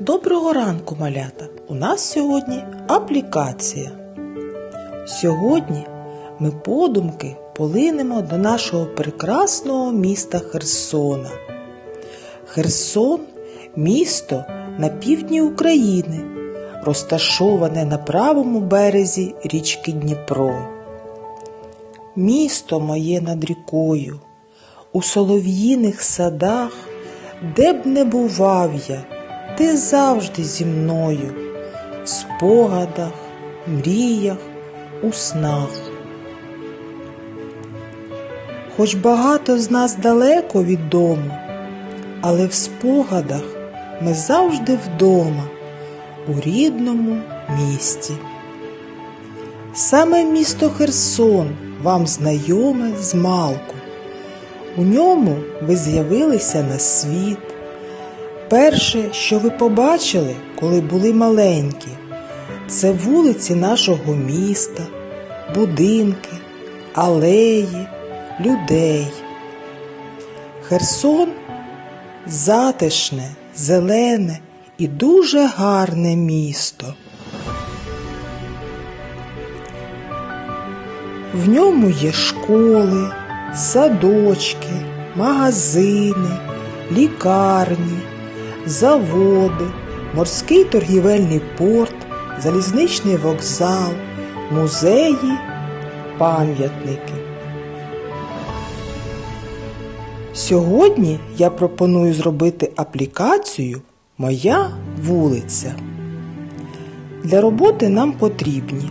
Доброго ранку, малята! У нас сьогодні аплікація. Сьогодні ми подумки полинемо до нашого прекрасного міста Херсона. Херсон місто на півдні України, розташоване на правому березі річки Дніпро. Місто моє над рікою, у солов'їних садах, де б не бував я, ти завжди зі мною, в спогадах, мріях, у снах. Хоч багато з нас далеко від дому, але в спогадах ми завжди вдома, у рідному місті. Саме місто Херсон вам знайоме з малку. У ньому ви з'явилися на світ. Перше, що ви побачили, коли були маленькі, це вулиці нашого міста, будинки, алеї, людей. Херсон затишне, зелене і дуже гарне місто. В ньому є школи, садочки, магазини, лікарні, заводи, морський торгівельний порт, залізничний вокзал, музеї, пам'ятники. Сьогодні я пропоную зробити аплікацію Моя вулиця. Для роботи нам потрібні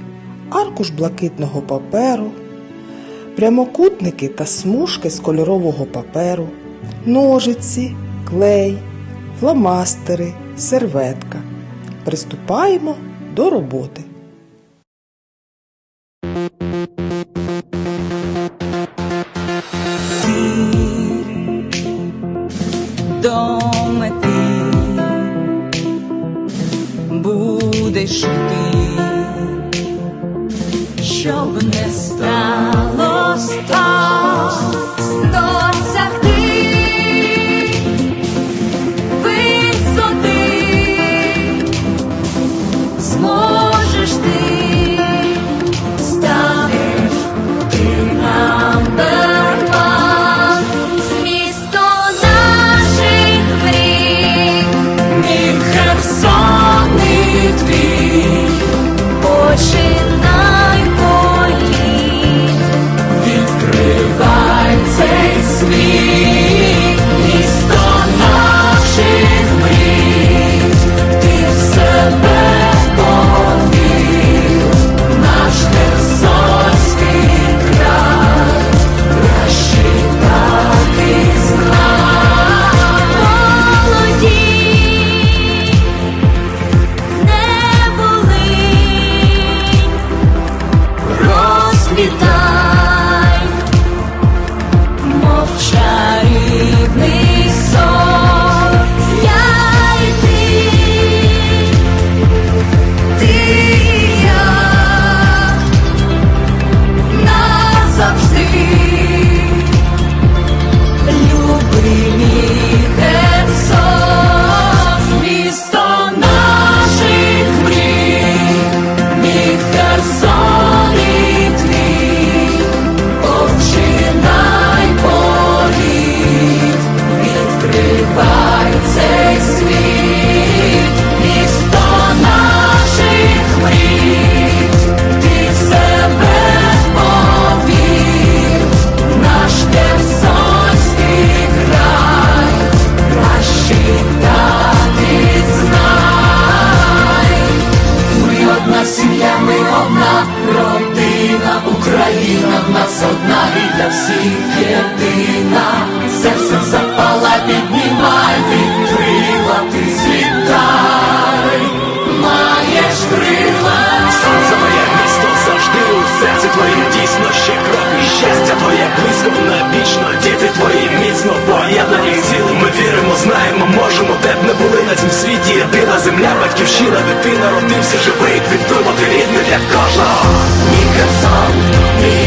аркуш блакитного паперу, прямокутники та смужки з кольорового паперу, ножиці, клей, фломастери, серветка. Приступаємо до роботи. до мети будеш йти, щоб не Україна в нас одна і для всіх єдина. Серце запала, піднімай, відкрила, ти злітай, маєш крила. Сонце моє місто завжди у серці твоїм дійсно ще кроки щастя твоє близько навічно, діти твої міцно поєднані цілим. Ми віримо, знаємо, можемо, де б не були на цім світі. Земля, батьківщина, дитина, родився живий, підтримати рідний для кожного. Мій Херсон, мій